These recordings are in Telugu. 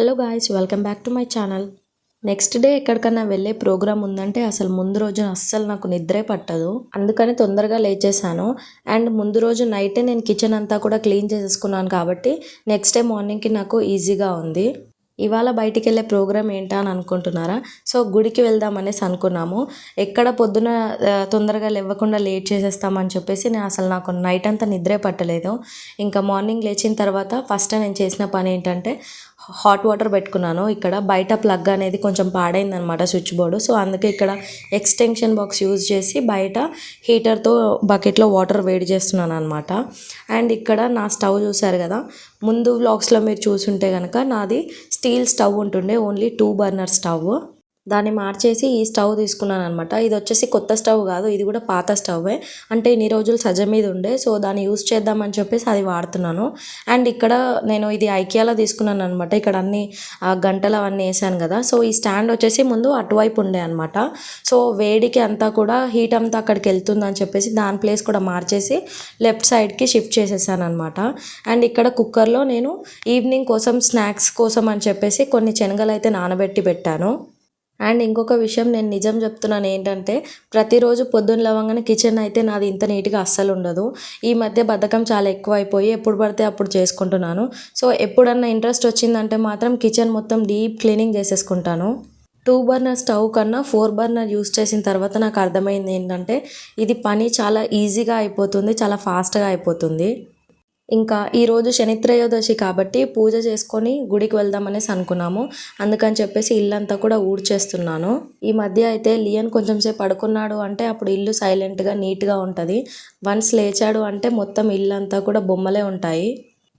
Hello guys welcome back to my channel. Next day ఎక్కడికన్నా వెళ్ళే ప్రోగ్రామ్ ఉందంటే అసలు ముందు రోజు అస్సలు నాకు నిద్రే పట్టదు. అందుకని తొందరగా లేచేసాను అండ్ ముందు రోజు నైటే నేను కిచెన్ అంతా కూడా క్లీన్ చేసేసుకున్నాను కాబట్టి నెక్స్ట్ డే మార్నింగ్కి నాకు ఈజీగా ఉంది. ఇవాళ బయటికి వెళ్ళే ప్రోగ్రామ్ ఏంటా అని అనుకుంటున్నారా? సో గుడికి వెళ్దామనేసి అనుకున్నాము. ఎక్కడ పొద్దున తొందరగా లేవకుండా లేట్ చేసేస్తామని చెప్పేసి నేను అసలు నాకు నైట్ అంతా నిద్రే పట్టలేదు. ఇంకా మార్నింగ్ లేచిన తర్వాత ఫస్ట్ నేను చేసిన పని ఏంటంటే హాట్ వాటర్ పెట్టుకున్నాను. ఇక్కడ బయట ప్లగ్ అనేది కొంచెం పాడైందనమాట స్విచ్ బోర్డు సో అందుకే ఇక్కడ ఎక్స్టెన్షన్ బాక్స్ యూజ్ చేసి బయట హీటర్తో బకెట్లో వాటర్ వేడి చేస్తున్నాను అనమాట అండ్ ఇక్కడ నా స్టవ్ చూసారు కదా ముందు వ్లాగ్స్లో మీరు చూసుంటే కనుక నాది స్టీల్ స్టవ్ ఉంటుండే ఓన్లీ టూ బర్నర్ స్టవ్ దాన్ని మార్చేసి ఈ స్టవ్ తీసుకున్నాను అనమాట ఇది వచ్చేసి కొత్త స్టవ్ కాదు ఇది కూడా పాత స్టవ్వే. అంటే ఇన్ని రోజులు సజ్జ మీద ఉండే సో దాన్ని యూస్ చేద్దామని చెప్పేసి అది వాడుతున్నాను. అండ్ ఇక్కడ నేను ఇది ఐకియాలో తీసుకున్నాను అనమాట ఇక్కడ అన్ని గంటలు అవన్నీ వేసాను కదా. సో ఈ స్టాండ్ వచ్చేసి ముందు అటువైపు ఉండే అనమాట సో వేడికి అంతా కూడా హీట్ అంతా అక్కడికి వెళ్తుందని చెప్పేసి దాని ప్లేస్ కూడా మార్చేసి లెఫ్ట్ సైడ్కి షిఫ్ట్ చేసేసాను అనమాట అండ్ ఇక్కడ కుక్కర్లో నేను ఈవినింగ్ కోసం స్నాక్స్ కోసం అని చెప్పేసి కొన్ని శనగలు అయితే నానబెట్టి పెట్టాను. అండ్ ఇంకొక విషయం నేను నిజం చెప్తున్నాను ఏంటంటే ప్రతిరోజు పొద్దున్న లేవగానే కిచెన్ అయితే నాది ఇంత నీట్గా అస్సలు ఉండదు. ఈ మధ్య బద్ధకం చాలా ఎక్కువ అయిపోయి ఎప్పుడు పడితే అప్పుడు చేసుకుంటున్నాను. సో ఎప్పుడన్నా ఇంట్రెస్ట్ వచ్చిందంటే మాత్రం కిచెన్ మొత్తం డీప్ క్లీనింగ్ చేసేసుకుంటాను. టూ బర్నర్ స్టవ్ కన్నా ఫోర్ బర్నర్ యూస్ చేసిన తర్వాత నాకు అర్థమైంది ఏంటంటే ఇది పని చాలా ఈజీగా అయిపోతుంది చాలా ఫాస్ట్గా అయిపోతుంది. ఇంకా ఈరోజు శనిత్రయోదశి కాబట్టి పూజ చేసుకొని గుడికి వెళ్దామనేసి అనుకున్నాము. అందుకని చెప్పేసి ఇల్లంతా కూడా ఊడ్చేస్తున్నాను. ఈ మధ్య అయితే లియన్ కొంచెం సేపు పడుకున్నాడు అంటే అప్పుడు ఇల్లు సైలెంట్గా నీట్గా ఉంటుంది. వన్స్ లేచాడు అంటే మొత్తం ఇల్లంతా కూడా బొమ్మలే ఉంటాయి.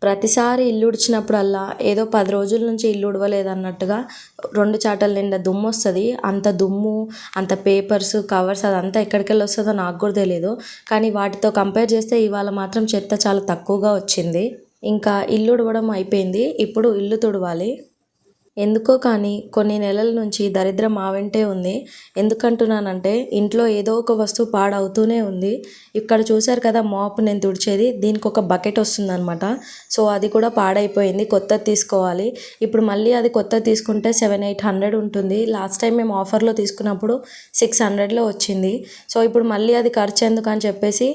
ప్రతిసారి ఇల్లు ఉడిచినప్పుడల్లా ఏదో పది రోజుల నుంచి ఇల్లు ఉడవలేదన్నట్టుగా రెండు చాటల నిండా దుమ్ము వస్తుంది. అంత దుమ్ము అంత పేపర్స్ కవర్స్ అదంతా ఎక్కడికెళ్ళి వస్తుందో నాకు కూడా తెలియదు కానీ వాటితో కంపేర్ చేస్తే ఇవాళ మాత్రం చెత్త చాలా తక్కువగా వచ్చింది. ఇంకా ఇల్లు ఉడవడం అయిపోయింది. ఇప్పుడు ఇల్లు తుడవాలి. ఎందుకో కానీ కొన్ని నెలల నుంచి దరిద్రం మా వెంటే ఉంది. ఎందుకంటున్నానంటే ఇంట్లో ఏదో ఒక వస్తువు పాడవుతూనే ఉంది. ఇక్కడ చూశారు కదా మాప్ నేను తుడిచేది దీనికి ఒక బకెట్ వస్తుందనమాట సో అది కూడా పాడైపోయింది కొత్తది తీసుకోవాలి. ఇప్పుడు మళ్ళీ అది కొత్తది తీసుకుంటే సెవెన్ ఎయిట్ హండ్రెడ్ ఉంటుంది. లాస్ట్ టైం మేము ఆఫర్లో తీసుకున్నప్పుడు సిక్స్ హండ్రెడ్లో వచ్చింది. సో ఇప్పుడు మళ్ళీ అది ఖర్చు ఎందుకు అని చెప్పేసి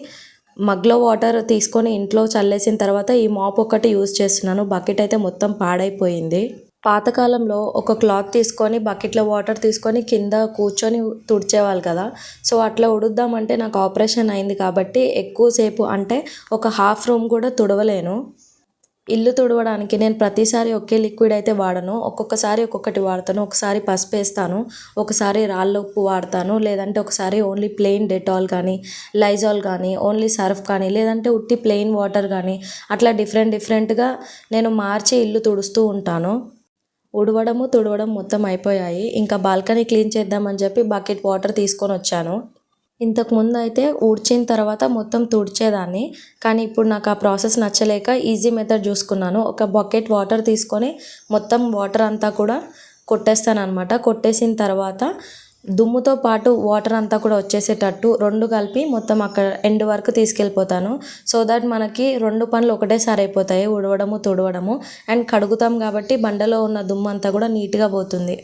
మగ్లో వాటర్ తీసుకొని ఇంట్లో చల్లేసిన తర్వాత ఈ మాప్ ఒకటి యూజ్ చేస్తున్నాను. బకెట్ అయితే మొత్తం పాడైపోయింది. పాతకాలంలో ఒక క్లాత్ తీసుకొని బకెట్లో వాటర్ తీసుకొని కింద కూర్చొని తుడిచేవాళ్ళు కదా. సో అట్లా ఉడుద్దామంటే నాకు ఆపరేషన్ అయింది కాబట్టి ఎక్కువసేపు అంటే ఒక హాఫ్ రూమ్ కూడా తుడవలేను. ఇల్లు తుడవడానికి నేను ప్రతిసారి ఒకే లిక్విడ్ అయితే వాడను. ఒక్కొక్కసారి ఒక్కొక్కటి వాడతాను. ఒకసారి పసుపు వేస్తాను ఒకసారి రాళ్ళ ఉప్పు వాడతాను లేదంటే ఒకసారి ఓన్లీ ప్లెయిన్ డెటాల్ కానీ లైజాల్ కానీ ఓన్లీ సర్ఫ్ కానీ లేదంటే ఉట్టి ప్లెయిన్ వాటర్ కానీ అట్లా డిఫరెంట్ డిఫరెంట్గా నేను మార్చి ఇల్లు తుడుస్తూ ఉంటాను. ఉడవడము తుడవడం మొత్తం అయిపోయాయి. ఇంకా బాల్కనీ క్లీన్ చేద్దామని చెప్పి బకెట్ వాటర్ తీసుకొని వచ్చాను. ఇంతకు ముందు అయితే ఊడ్చిన తర్వాత మొత్తం తుడిచేదాన్ని. కానీ ఇప్పుడు నాకు ఆ ప్రాసెస్ నచ్చలేక ఈజీ మెథడ్ చూసుకున్నాను. ఒక బకెట్ వాటర్ తీసుకొని మొత్తం వాటర్ అంతా కూడా కొట్టేస్తాను అనమాట కొట్టేసిన తర్వాత దుమ్ముతో పాటు వాటర్ అంతా కూడా వచ్చేసేటట్టు రెండు కలిపి మొత్తం అక్కడ ఎండ్ వరకు తీసుకెళ్ళిపోతాను. సో దట్ మనకి రెండు పనులు ఒకటేసారి అయిపోతాయి ఉడవడము తుడవడము. అండ్ కడుగుతాం కాబట్టి బండలో ఉన్న దుమ్ము అంతా కూడా నీట్గా పోతుంది.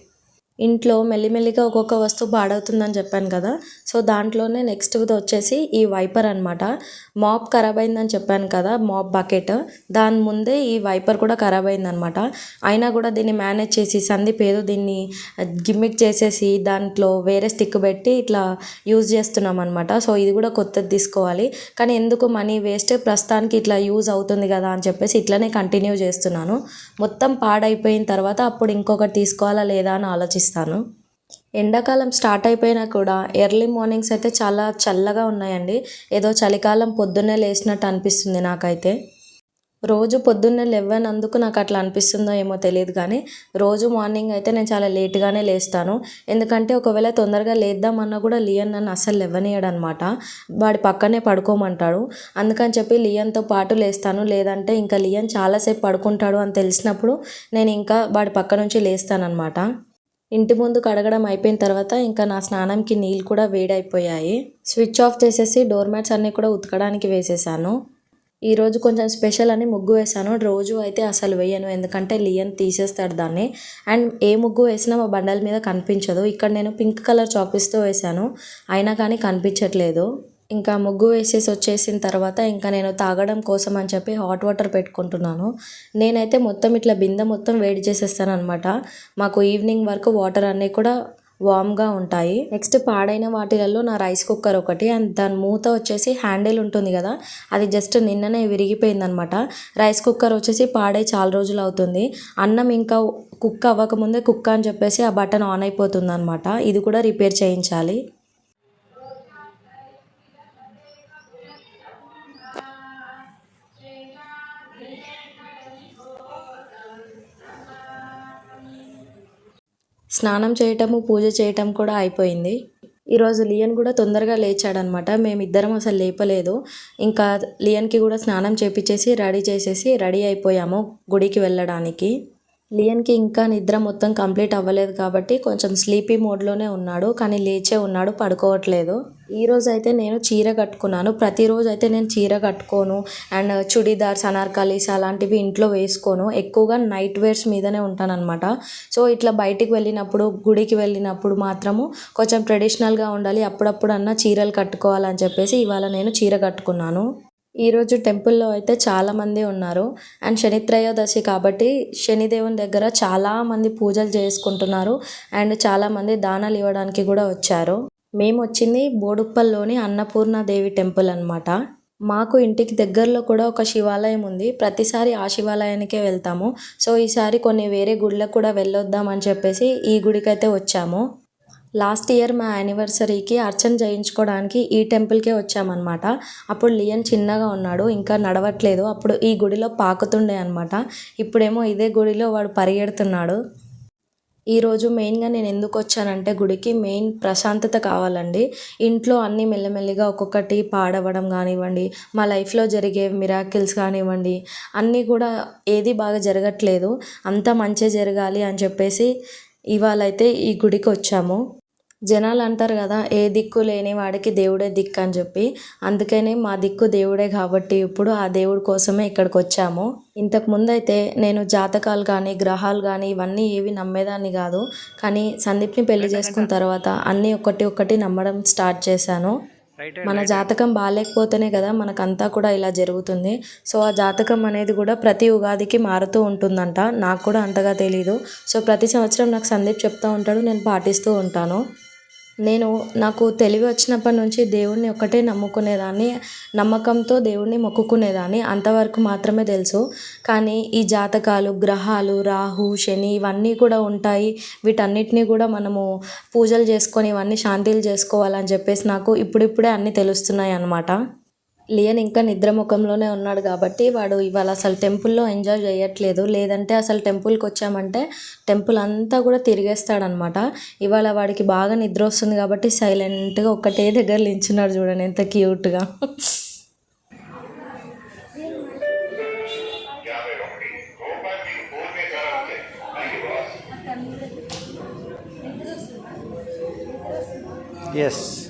ఇంట్లో మెల్లిమెల్లిగా ఒక్కొక్క వస్తువు పాడవుతుందని చెప్పాను కదా. సో దాంట్లోనే నెక్స్ట్ వచ్చేసి ఈ వైపర్ అనమాట మాప్ ఖరాబ్ అయిందని చెప్పాను కదా మాప్ బకెట్. దాని ముందే ఈ వైపర్ కూడా ఖరాబ్ అయిందనమాట అయినా కూడా దీన్ని మేనేజ్ చేసి సందీప్ ఏదో దీన్ని గిమ్మిక్ చేసేసి దాంట్లో వేరే స్టిక్ పెట్టి ఇట్లా యూజ్ చేస్తున్నాం అనమాట సో ఇది కూడా కొత్తది తీసుకోవాలి. కానీ ఎందుకు మనీ వేస్ట్ ప్రస్తుతానికి ఇట్లా యూజ్ అవుతుంది కదా అని చెప్పేసి ఇట్లనే కంటిన్యూ చేస్తున్నాను. మొత్తం పాడైపోయిన తర్వాత అప్పుడు ఇంకొకటి తీసుకోవాలా లేదా అని ఆలోచిస్తాను ఎండాకాలం స్టార్ట్ అయిపోయినా కూడా ఎర్లీ మార్నింగ్స్ అయితే చాలా చల్లగా ఉన్నాయండి. ఏదో చలికాలం పొద్దున్నే లేచినట్టు అనిపిస్తుంది నాకైతే. రోజు పొద్దున్నే లేవనందుకు నాకు అట్లా అనిపిస్తుందో ఏమో తెలియదు కానీ రోజు మార్నింగ్ అయితే నేను చాలా లేట్గానే లేస్తాను. ఎందుకంటే ఒకవేళ తొందరగా లేద్దామన్నా కూడా లియన్ నన్ను అస్సలు లేవనీయడు అనమాట వాడి పక్కనే పడుకోమంటాడు. అందుకని చెప్పి లియన్తో పాటు లేస్తాను. లేదంటే ఇంకా లియన్ చాలాసేపు పడుకుంటాడు అని తెలిసినప్పుడు నేను ఇంకా వాడి పక్క నుంచి లేస్తానన్నమాట. ఇంటి ముందు కడగడం అయిపోయిన తర్వాత ఇంకా నా స్నానంకి నీళ్ళు కూడా వేడైపోయాయి. స్విచ్ ఆఫ్ చేసేసి డోర్ మ్యాట్స్ అన్నీ కూడా ఉతకడానికి వేసేసాను. ఈరోజు కొంచెం స్పెషల్ అని ముగ్గు వేసాను. రోజు అయితే అసలు వేయను ఎందుకంటే లియన్ తీసేస్తాడు దాన్ని. అండ్ ఏ ముగ్గు వేసినా మా బండల మీద కనిపించదు. ఇక్కడ నేను పింక్ కలర్ చాక్పీస్తో వేసాను. అయినా కానీ కనిపించట్లేదు. ఇంకా ముగ్గు వేసేసి వచ్చేసిన తర్వాత ఇంకా నేను తాగడం కోసం అని చెప్పి హాట్ వాటర్ పెట్టుకుంటున్నాను. నేనైతే మొత్తం ఇట్లా బిందె మొత్తం వేడి చేసేస్తాను అనమాట మాకు ఈవినింగ్ వరకు వాటర్ అన్నీ కూడా వామ్గా ఉంటాయి. నెక్స్ట్ పాడైన వాటిలలో నా రైస్ కుక్కర్ ఒకటి అండ్ దాని మూత వచ్చేసి హ్యాండిల్ ఉంటుంది కదా అది జస్ట్ నిన్ననే విరిగిపోయింది అనమాట రైస్ కుక్కర్ వచ్చేసి పాడై చాలా రోజులు అవుతుంది. అన్నం ఇంకా కుక్ అవ్వకముందే కుక్క అని చెప్పేసి ఆ బటన్ ఆన్ అయిపోతుంది అనమాట ఇది కూడా రిపేర్ చేయించాలి. స్నానం చేయటము పూజ చేయటం కూడా అయిపోయింది. ఈరోజు లియన్ కూడా తొందరగా లేచాడనమాట. మేమిద్దరం అసలు లేపలేదు. ఇంకా లియన్కి కూడా స్నానం చేపించేసి రెడీ చేసేసి రెడీ అయిపోయాము గుడికి వెళ్ళడానికి. లియన్కి ఇంకా నిద్ర మొత్తం కంప్లీట్ అవ్వలేదు కాబట్టి కొంచెం స్లీపీ మోడ్లోనే ఉన్నాడు కానీ లేచే ఉన్నాడు పడుకోవట్లేదు. ఈ రోజు అయితే నేను చీర కట్టుకున్నాను. ప్రతిరోజు అయితే నేను చీర కట్టుకోను. అండ్ చుడీదార్స్ అనార్కలీస్ అలాంటివి ఇంట్లో వేసుకోను. ఎక్కువగా నైట్ వేర్స్ మీదనే ఉంటానన్నమాట. సో ఇట్లా బయటికి వెళ్ళినప్పుడు గుడికి వెళ్ళినప్పుడు మాత్రము కొంచెం ట్రెడిషనల్గా ఉండాలి. అప్పుడప్పుడు అన్న చీరలు కట్టుకోవాలని చెప్పేసి ఇవాళ నేను చీర కట్టుకున్నాను. ఈరోజు టెంపుల్లో అయితే చాలామంది ఉన్నారు. అండ్ శని త్రయోదశి కాబట్టి శనిదేవుని దగ్గర చాలామంది పూజలు చేసుకుంటున్నారు. అండ్ చాలామంది దానాలు ఇవ్వడానికి కూడా వచ్చారు. మేము వచ్చింది బోడుప్పల్లోని అన్నపూర్ణాదేవి టెంపుల్ అనమాట మాకు ఇంటికి దగ్గరలో కూడా ఒక శివాలయం ఉంది. ప్రతిసారి ఆ శివాలయానికే వెళ్తాము. సో ఈసారి కొన్ని వేరే గుళ్ళకు కూడా వెళ్ళొద్దాం అని చెప్పేసి ఈ గుడికైతే వచ్చాము. లాస్ట్ ఇయర్ మా యానివర్సరీకి అర్చన చేయించుకోవడానికి ఈ టెంపుల్కే వచ్చామన్నమాట. అప్పుడు లియన్ చిన్నగా ఉన్నాడు ఇంకా నడవట్లేదు. అప్పుడు ఈ గుడిలో పాకుతుండే అనమాట ఇప్పుడేమో ఇదే గుడిలో వాడు పరిగెడుతున్నాడు. ఈరోజు మెయిన్గా నేను ఎందుకు వచ్చానంటే గుడికి మెయిన్ ప్రశాంతత కావాలండి. ఇంట్లో అన్నీ మెల్లమెల్లిగా ఒక్కొక్కటి పాడవడం కానివ్వండి మా లైఫ్లో జరిగే మిరాకిల్స్ కానివ్వండి అన్నీ కూడా ఏది బాగా జరగట్లేదు. అంతా మంచి జరగాలి అని చెప్పేసి ఇవాళ అయితే ఈ గుడికి వచ్చాము. జనాలు అంటారు కదా ఏ దిక్కు లేని వాడికి దేవుడే దిక్కు అని చెప్పి. అందుకనే మా దిక్కు దేవుడే కాబట్టి ఇప్పుడు ఆ దేవుడి కోసమే ఇక్కడికి వచ్చాము. ఇంతకు ముందైతే నేను జాతకాలు కానీ గ్రహాలు కానీ ఇవన్నీ ఏవి నమ్మేదాన్ని కాదు. కానీ సందీప్ని పెళ్ళి చేసుకున్న తర్వాత అన్నీ ఒకటి ఒకటి నమ్మడం స్టార్ట్ చేశాను. మన జాతకం బాగాలేకపోతేనే కదా మనకంతా కూడా ఇలా జరుగుతుంది. సో ఆ జాతకం అనేది కూడా ప్రతి ఉగాదికి మారుతూ ఉంటుందంట. నాకు కూడా అంతగా తెలీదు. సో ప్రతి సంవత్సరం నాకు సందీప్ చెప్తూ ఉంటాడు నేను పాటిస్తూ ఉంటాను. నేను నాకు తెలివి వచ్చినప్పటి నుంచి దేవుడిని ఒక్కటే నమ్ముకునేదాన్ని నమ్మకంతో దేవుడిని మొక్కుకునేదాన్ని. అంతవరకు మాత్రమే తెలుసు. కానీ ఈ జాతకాలు గ్రహాలు రాహు శని ఇవన్నీ కూడా ఉంటాయి. వీటన్నిటిని కూడా మనము పూజలు చేసుకొని ఇవన్నీ శాంతిలు చేసుకోవాలని చెప్పేసి నాకు ఇప్పుడిప్పుడే అన్నీ తెలుస్తున్నాయి అన్నమాట లియన్ ఇంకా నిద్ర ముఖంలోనే ఉన్నాడు కాబట్టి వాడు ఇవాళ అసలు టెంపుల్లో ఎంజాయ్ చేయట్లేదు. లేదంటే అసలు టెంపుల్కి వచ్చామంటే టెంపుల్ అంతా కూడా తిరిగేస్తాడనమాట. ఇవాళ వాడికి బాగా నిద్ర వస్తుంది కాబట్టి సైలెంట్గా ఒక్కటే దగ్గర నించున్నాడు చూడండి ఎంత క్యూట్గా. ఎస్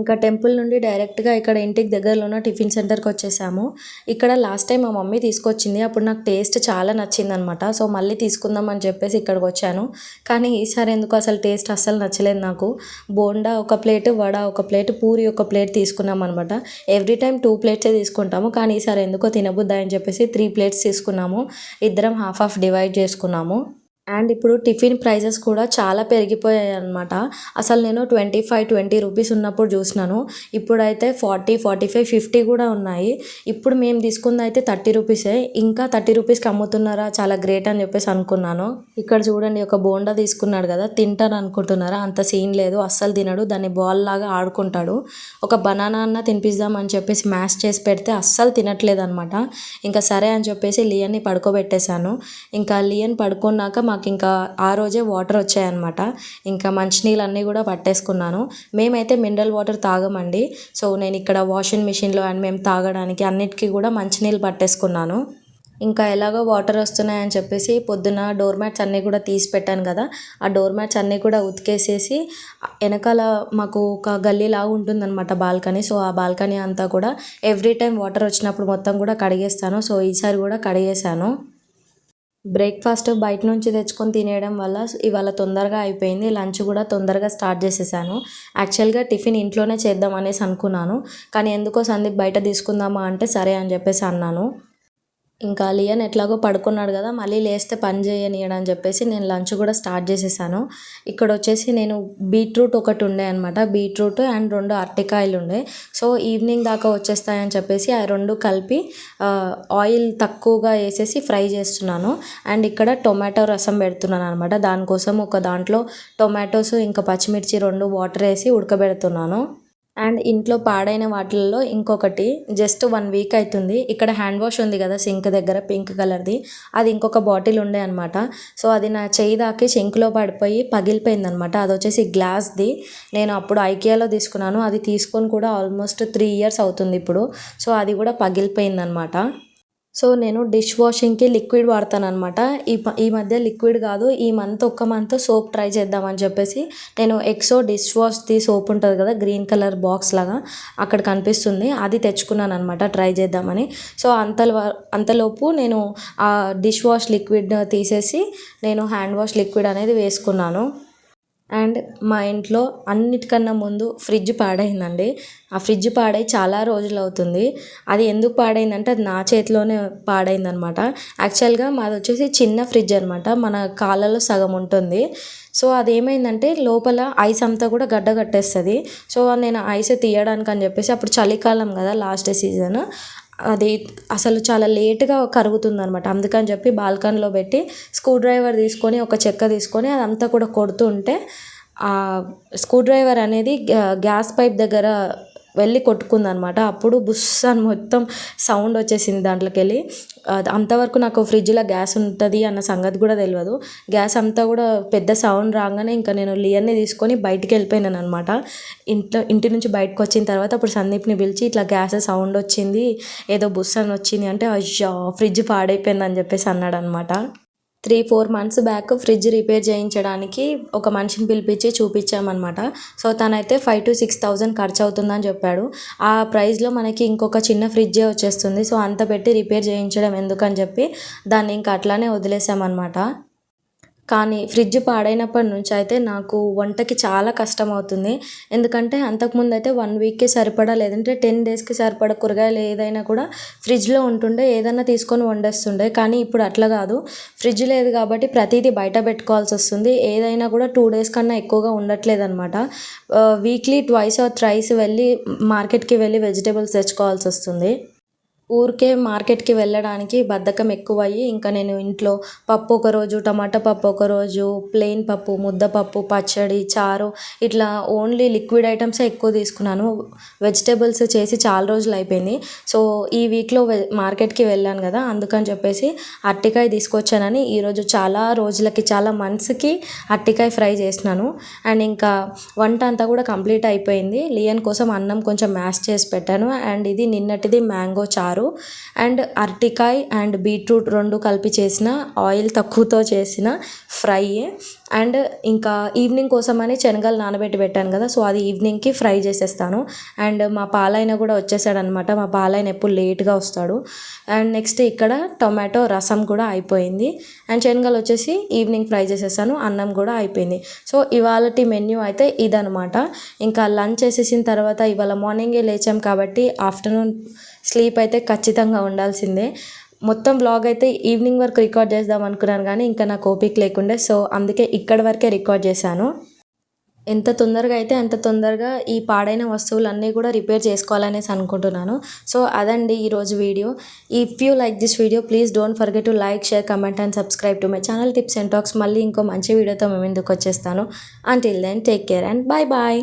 ఇంకా టెంపుల్ నుండి డైరెక్ట్గా ఇక్కడ ఇంటికి దగ్గరలో ఉన్న టిఫిన్ సెంటర్కి వచ్చేసాము. ఇక్కడ లాస్ట్ టైం మా మమ్మీ తీసుకొచ్చింది. అప్పుడు నాకు టేస్ట్ చాలా నచ్చింది అనమాట సో మళ్ళీ తీసుకుందాం అని చెప్పేసి ఇక్కడికి వచ్చాను. కానీ ఈసారి ఎందుకు అసలు టేస్ట్ అస్సలు నచ్చలేదు నాకు. బోండా ఒక ప్లేట్ వడ ఒక ప్లేట్ పూరి ఒక ప్లేట్ తీసుకున్నాం అనమాట. ఎవ్రీ టైం టూ ప్లేట్సే తీసుకుంటాము. కానీ ఈసారి ఎందుకో తినబుద్దా అని చెప్పేసి త్రీ ప్లేట్స్ తీసుకున్నాము. ఇద్దరం హాఫ్ హాఫ్ డివైడ్ చేసుకున్నాము. అండ్ ఇప్పుడు టిఫిన్ ప్రైజెస్ కూడా చాలా పెరిగిపోయాయి అనమాట అసలు నేను ట్వంటీ ఫైవ్ ట్వంటీ రూపీస్ ఉన్నప్పుడు చూసినాను. ఇప్పుడైతే ఫార్టీ ఫార్టీ ఫైవ్ ఫిఫ్టీ కూడా ఉన్నాయి. ఇప్పుడు మేము తీసుకుంది అయితే థర్టీ రూపీసే. ఇంకా థర్టీ రూపీస్కి అమ్ముతున్నారా? చాలా గ్రేట్ అని చెప్పేసి అనుకున్నాను. ఇక్కడ చూడండి ఒక బోండా తీసుకున్నాడు కదా తింటాను అనుకుంటున్నారా? అంత సీన్ లేదు అస్సలు తినడు. దాన్ని బాల్ లాగా ఆడుకుంటాడు. ఒక బనానా అన్న తినిపిద్దాం అని చెప్పేసి మ్యాష్ చేసి పెడితే అస్సలు తినట్లేదు అనమాట ఇంకా సరే అని చెప్పేసి లియన్ని పడుకోబెట్టేశాను. ఇంకా లియన్ పడుకున్నాక మా మాకు ఇంకా ఆ రోజే వాటర్ వచ్చాయన్నమాట. ఇంకా మంచినీళ్ళు అన్నీ కూడా పట్టేసుకున్నాను. మేమైతే మినరల్ వాటర్ తాగమండి. సో నేను ఇక్కడ వాషింగ్ మిషన్లో అండ్ మేము తాగడానికి అన్నిటికీ కూడా మంచినీళ్ళు పట్టేసుకున్నాను. ఇంకా ఎలాగో వాటర్ వస్తున్నాయని చెప్పేసి పొద్దున డోర్ మ్యాట్స్ అన్నీ కూడా తీసి పెట్టాను కదా. ఆ డోర్ మ్యాట్స్ అన్నీ కూడా ఉతికేసేసి వెనకాల మాకు ఒక గల్లీ లాగా ఉంటుందన్నమాట బాల్కనీ. సో ఆ బాల్కనీ అంతా కూడా ఎవ్రీ టైం వాటర్ వచ్చినప్పుడు మొత్తం కూడా కడిగేస్తాను. సో ఈసారి కూడా కడిగేసాను బ్రేక్ఫాస్ట్ బయట నుంచి తెచ్చుకొని తినేయడం వల్ల ఇవాళ తొందరగా అయిపోయింది. లంచ్ కూడా తొందరగా స్టార్ట్ చేసేసాను. యాక్చువల్గా టిఫిన్ ఇంట్లోనే చేద్దాం అనేసి అనుకున్నాను. కానీ ఎందుకో సందీప్ బయట తీసుకుందామా అంటే సరే అని చెప్పేసి అన్నాను. ఇంకా లియన్ ఎట్లాగో పడుకున్నాడు కదా మళ్ళీ లేస్తే పని చేయనియడం అని చెప్పేసి నేను లంచ్ కూడా స్టార్ట్ చేసేసాను. ఇక్కడ వచ్చేసి నేను బీట్రూట్ ఒకటి ఉండే అనమాట బీట్రూట్ అండ్ రెండు అరటికాయలు ఉండే. సో ఈవినింగ్ దాకా వచ్చేస్తాయని చెప్పేసి ఆ రెండు కలిపి ఆయిల్ తక్కువగా వేసేసి ఫ్రై చేస్తున్నాను. అండ్ ఇక్కడ టొమాటో రసం పెడుతున్నాను అనమాట దానికోసం ఒక దాంట్లో టొమాటోస్ ఇంకా పచ్చిమిర్చి రెండు వాటర్ వేసి ఉడకబెడుతున్నాను. అండ్ ఇంట్లో పాడైన వాటిల్లో ఇంకొకటి జస్ట్ వన్ వీక్ అవుతుంది ఇక్కడ హ్యాండ్ వాష్ ఉంది కదా సింక్ దగ్గర పింక్ కలర్ది అది ఇంకొక బాటిల్ ఉండే అనమాట సో అది నా చేయి దాకి సింక్లో పడిపోయి పగిలిపోయింది అనమాట అది వచ్చేసి గ్లాస్ది నేను అప్పుడు ఐకియాలో తీసుకున్నాను. అది తీసుకొని కూడా ఆల్మోస్ట్ త్రీ ఇయర్స్ అవుతుంది ఇప్పుడు. సో అది కూడా పగిలిపోయింది అనమాట సో నేను డిష్ వాషింగ్కి లిక్విడ్ వాడతాను అనమాట ఈ ఈ మధ్య లిక్విడ్ కాదు ఈ మంత్ ఒక్క మంత్ సోప్ ట్రై చేద్దామని చెప్పేసి నేను ఎక్సో డిష్ వాష్ది సోప్ ఉంటుంది కదా గ్రీన్ కలర్ బాక్స్ లాగా అక్కడ కనిపిస్తుంది. అది తెచ్చుకున్నాను అనమాట ట్రై చేద్దామని. సో అంత అంతలోపు నేను ఆ డిష్ వాష్ లిక్విడ్ తీసేసి నేను హ్యాండ్ వాష్ లిక్విడ్ అనేది వేసుకున్నాను. అండ్ మా ఇంట్లో అన్నిటికన్నా ముందు ఫ్రిడ్జ్ పాడైందండి. ఆ ఫ్రిడ్జ్ పాడై చాలా రోజులు అవుతుంది. అది ఎందుకు పాడైందంటే అది నా చేతిలోనే పాడైందనమాట. యాక్చువల్గా మాది వచ్చేసి చిన్న ఫ్రిడ్జ్ అనమాట. మన కాళ్ళలో సగం ఉంటుంది. సో అది ఏమైందంటే లోపల ఐస్ అంతా కూడా గడ్డ కట్టేస్తుంది. సో నేను ఐస్ తీయడానికి అని చెప్పేసి అప్పుడు చలికాలం కదా లాస్ట్ సీజన్. అది అసలు చాలా లేటుగా కరుగుతుంది అనమాట అందుకని చెప్పి బాల్కనీలో పెట్టి స్క్రూ డ్రైవర్ తీసుకొని ఒక చెక్క తీసుకొని అదంతా కూడా కొడుతుంటే స్క్రూ డ్రైవర్ అనేది గ్యాస్ పైప్ దగ్గర వెళ్ళి కొట్టుకుందనమాట. అప్పుడు బుస్ అని మొత్తం సౌండ్ వచ్చేసింది దాంట్లోకి వెళ్ళి అంతవరకు నాకు ఫ్రిడ్జ్లో గ్యాస్ ఉంటుంది అన్న సంగతి కూడా తెలియదు గ్యాస్ అంతా కూడా పెద్ద సౌండ్ రాగానే ఇంకా నేను లియర్ని తీసుకొని బయటికి వెళ్ళిపోయినాను అనమాట ఇంట్లో ఇంటి నుంచి బయటకు వచ్చిన తర్వాత అప్పుడు సందీప్ని పిలిచి ఇట్లా గ్యాస్ సౌండ్ వచ్చింది ఏదో బుస్ అని వచ్చింది అంటే అయ్యో ఫ్రిడ్జ్ పాడైపోయింది అని చెప్పేసి అన్నాడు అనమాట three four months back fridge repair చేయించడానికి ఒక మనిషిని పిలిపించి చూపించామన్నమాట. సో తనైతే ఫైవ్ టు సిక్స్ థౌజండ్ ఖర్చు అవుతుందని చెప్పాడు. ఆ ప్రైస్లో మనకి ఇంకొక చిన్న ఫ్రిడ్జే వచ్చేస్తుంది. సో అంత పెట్టి రిపేర్ చేయించడం ఎందుకని చెప్పి దాన్ని ఇంకా అట్లానే వదిలేసామన్నమాట. కానీ ఫ్రిడ్జ్ పాడైనప్పటి నుంచి అయితే నాకు వంటకి చాలా కష్టం అవుతుంది ఎందుకంటే అంతకుముందు అయితే వన్ వీక్కి సరిపడా లేదంటే టెన్ డేస్కి సరిపడా కూరగాయలు ఏదైనా కూడా ఫ్రిడ్జ్లో ఉంటుండే ఏదైనా తీసుకొని వండేస్తుండే. కానీ ఇప్పుడు అట్లా కాదు. ఫ్రిడ్జ్ లేదు కాబట్టి ప్రతిదీ బయట పెట్టుకోవాల్సి వస్తుంది. ఏదైనా కూడా టూ డేస్ కన్నా ఎక్కువగా ఉండట్లేదు అనమాట వీక్లీ ట్వైస్ ఆర్ థ్రైస్ వెళ్ళి మార్కెట్కి వెళ్ళి వెజిటేబుల్స్ తెచ్చుకోవాల్సి వస్తుంది. ఊరికే మార్కెట్కి వెళ్ళడానికి బద్ధకం ఎక్కువయ్యి ఇంకా నేను ఇంట్లో పప్పు ఒకరోజు టమాటా పప్పు ఒకరోజు ప్లెయిన్ పప్పు ముద్దపప్పు పచ్చడి చారు ఇట్లా ఓన్లీ లిక్విడ్ ఐటమ్సే ఎక్కువ తీసుకున్నాను. వెజిటేబుల్స్ చేసి చాలా రోజులు అయిపోయింది. సో ఈ వీక్లో మార్కెట్కి వెళ్ళాను కదా అందుకని చెప్పేసి అరటికాయ తీసుకొచ్చానని ఈరోజు చాలా రోజులకి చాలా మంత్స్కి అరటికాయ ఫ్రై చేసినాను అండ్ ఇంకా వంట అంతా కూడా కంప్లీట్ అయిపోయింది. లియన్ కోసం అన్నం కొంచెం మ్యాష్ చేసి పెట్టాను. అండ్ ఇది నిన్నటిది మ్యాంగో చారు. చేస్తారు అండ్ అరటికాయ అండ్ బీట్రూట్ రెండు కలిపి చేసిన ఆయిల్ తక్కువతో చేసిన ఫ్రై అండ్ ఇంకా ఈవినింగ్ కోసం అని శనగలు నానబెట్టి పెట్టాను కదా సో అది ఈవినింగ్కి ఫ్రై చేసేస్తాను. అండ్ మా పాలైన కూడా వచ్చేసాడనమాట. మా పాలైన ఎప్పుడు లేట్గా వస్తాడు. అండ్ నెక్స్ట్ ఇక్కడ టొమాటో రసం కూడా అయిపోయింది. అండ్ శనగలు వచ్చేసి ఈవినింగ్ ఫ్రై చేసేస్తాను అన్నం కూడా అయిపోయింది. సో ఇవాళ మెన్యూ అయితే ఇదనమాట. ఇంకా లంచ్ చేసేసిన తర్వాత ఇవాళ మార్నింగే లేచాం కాబట్టి ఆఫ్టర్నూన్ స్లీప్ అయితే ఖచ్చితంగా ఉండాల్సిందే. మొత్తం బ్లాగ్ అయితే ఈవినింగ్ వరకు రికార్డ్ చేద్దాం అనుకున్నాను కానీ ఇంకా నాకు ఓపిక లేకుండే సో అందుకే ఇక్కడ వరకే రికార్డ్ చేశాను. ఎంత తొందరగా అయితే అంత తొందరగా ఈ పాడైన వస్తువులన్నీ కూడా రిపేర్ చేసుకోవాలనేసి అనుకుంటున్నాను. సో అదండి ఈరోజు video if you like this video please don't forget to like share comment and subscribe to my channel tips and talks మళ్ళీ ఇంకో మంచి వీడియోతో మేము ఎందుకు వచ్చేస్తాను. Until then take care and bye bye